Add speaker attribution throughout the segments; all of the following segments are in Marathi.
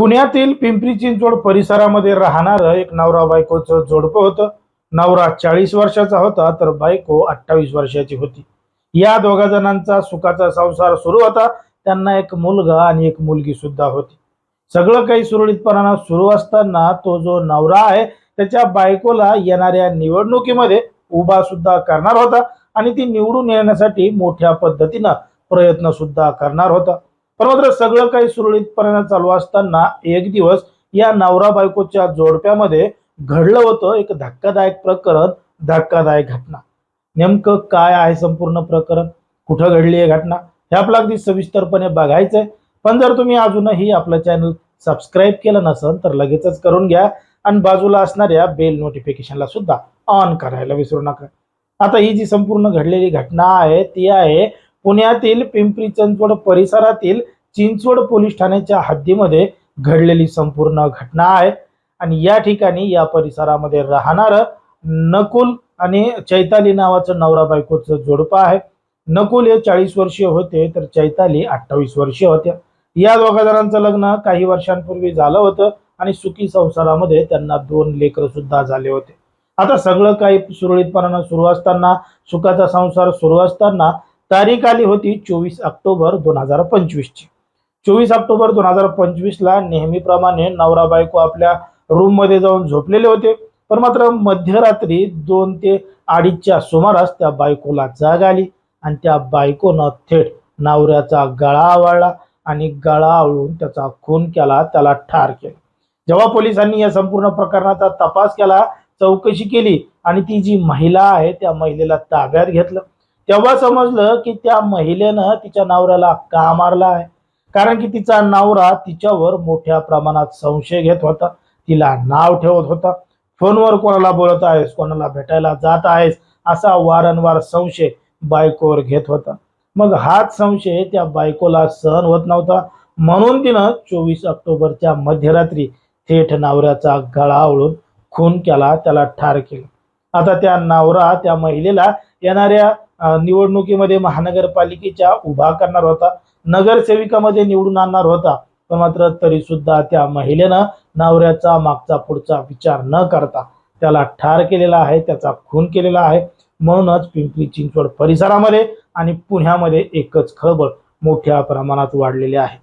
Speaker 1: पुण्यातील पिंपरी चिंचवड परिसरामध्ये राहणारं एक नवरा बायकोचं जोडपं होतं. नवरा चाळीस वर्षाचा होता तर बायको अठ्ठावीस वर्षाची होती. या दोघा जणांचा सुखाचा संसार सुरू होता. त्यांना एक मुलगा आणि एक मुलगी सुद्धा होती. सगळं काही सुरळीतपणानं सुरू असताना तो जो नवरा आहे त्याच्या बायकोला येणाऱ्या निवडणुकीमध्ये उभा सुद्धा करणार होता आणि ती निवडून येण्यासाठी मोठ्या पद्धतीनं प्रयत्न सुद्धा करणार होता. पण मात्र सगळं काही सुरळीतपणे चालू असताना एक दिवस या नवरा बायकोच्या जोडप्यामध्ये घडलं होतं एक धक्कादायक प्रकरण धक्कादायक घटना. नेमकं काय आहे संपूर्ण प्रकरण? कुठं घडली आहे घटना? हे आपलं अगदी सविस्तरपणे बघायचंय. पण जर तुम्ही अजूनही आपलं चॅनल सबस्क्राईब केलं नसेल तर लगेचच करून घ्या आणि बाजूला असणाऱ्या बेल नोटिफिकेशनला सुद्धा ऑन करायला विसरू नका. आता ही जी संपूर्ण घडलेली घटना आहे ती आहे पुण्यातील पिंपरी चिंचवड परिसरातील चिंचवड पोलीस ठाण्याच्या हद्दीमध्ये घडलेली संपूर्ण घटना आहे. आणि या ठिकाणी या परिसरामध्ये राहणारं नकुल आणि चैताली नावाचं नवरा बायकोचं जोडपं आहे. नकुल हे चाळीस वर्षीय होते तर चैताली अठ्ठावीस वर्षीय होत्या. या दोघा जणांचं लग्न काही वर्षांपूर्वी झालं होतं आणि सुखी संसारामध्ये त्यांना दोन लेकरं सुद्धा झाले होते. आता सगळं काही सुरळीतपणानं सुरू असताना सुखाचा संसार सुरू असताना तारीख आली होती चोवीस ऑक्टोबर दोन हजार पंचवीसची. चोवीस ऑक्टोबर दोन हजार पंचवीसला नेहमीप्रमाणे नवरा बायको आपल्या रूममध्ये जाऊन झोपलेले होते. पण मात्र मध्यरात्री दोन ते अडीचच्या सुमारास त्या बायकोला जाग आली आणि त्या बायकोनं थेट नवऱ्याचा गळा आवळला आणि गळा आवळून त्याचा खून केला त्याला ठार केलं. जेव्हा पोलिसांनी या संपूर्ण प्रकरणाचा तपास केला चौकशी केली आणि ती जी महिला आहे त्या महिलेला ताब्यात घेतलं. तेव्हा समजलं की त्या महिलेनं तिच्या नवऱ्याला का मारला आहे. कारण की तिचा नवरा तिच्यावर मोठ्या प्रमाणात संशय घेत होता. तिला नाव ठेवत होता. फोनवर कोणाला बोलत आहेस? कोणाला भेटायला जात आहेस? असा वारंवार संशय बायकोवर घेत होता. मग हाच संशय त्या बायकोला सहन होत नव्हता. म्हणून तिनं चोवीस ऑक्टोबरच्या मध्यरात्री थेट नवऱ्याचा गळा आवळून खून केला त्याला ठार केलं. आता त्या नवरा त्या महिलेला येणाऱ्या निवडणुकीमध्ये महानगरपालिकेच्या उभा करणार होता. नगरसेविकामध्ये निवडून आणणार होता. पण मात्र तरी सुद्धा त्या महिलेनं नवऱ्याचा मागचा पुढचा विचार न करता त्याला ठार केलेला आहे त्याचा खून केलेला आहे. म्हणूनच पिंपरी चिंचवड परिसरामध्ये आणि पुण्यामध्ये एकच खळबळ मोठ्या प्रमाणात वाढलेली आहे.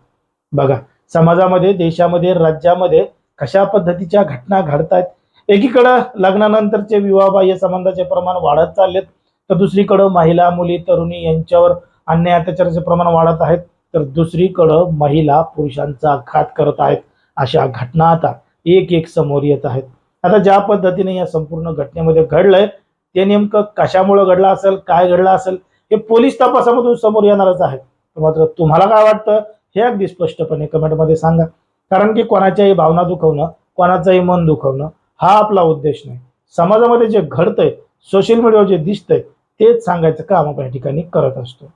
Speaker 1: बघा समाजामध्ये देशामध्ये राज्यामध्ये कशा पद्धतीच्या घटना घडतायत? एकीकडं लग्नानंतरचे विवाहबाह्य संबंधाचे प्रमाण वाढत चाललेत. तर दुसरीकडं महिला मुली तरुणी यांच्यावर अन्याय अत्याचाराचे प्रमाण वाढत आहेत. तर दुसरीकडं महिला पुरुषांचा आघात करत आहेत. अशा घटना आता एक एक समोर येत आहेत. आता ज्या पद्धतीने या संपूर्ण घटनेमध्ये घडलंय ते नेमकं कशामुळे घडलं असेल काय घडलं असेल हे पोलीस तपासामधून समोर येणारच आहे मात्र तुम्हाला काय वाटतं हे अगदी स्पष्टपणे कमेंटमध्ये सांगा. कारण की कोणाच्याही भावना दुखवणं कोणाचंही मन दुखवणं हा आपला उद्देश नाही. समाजामध्ये जे घडतंय सोशल मीडियावर जे दिसतंय तेच सांगायचं काम आपण या ठिकाणी करत असतो.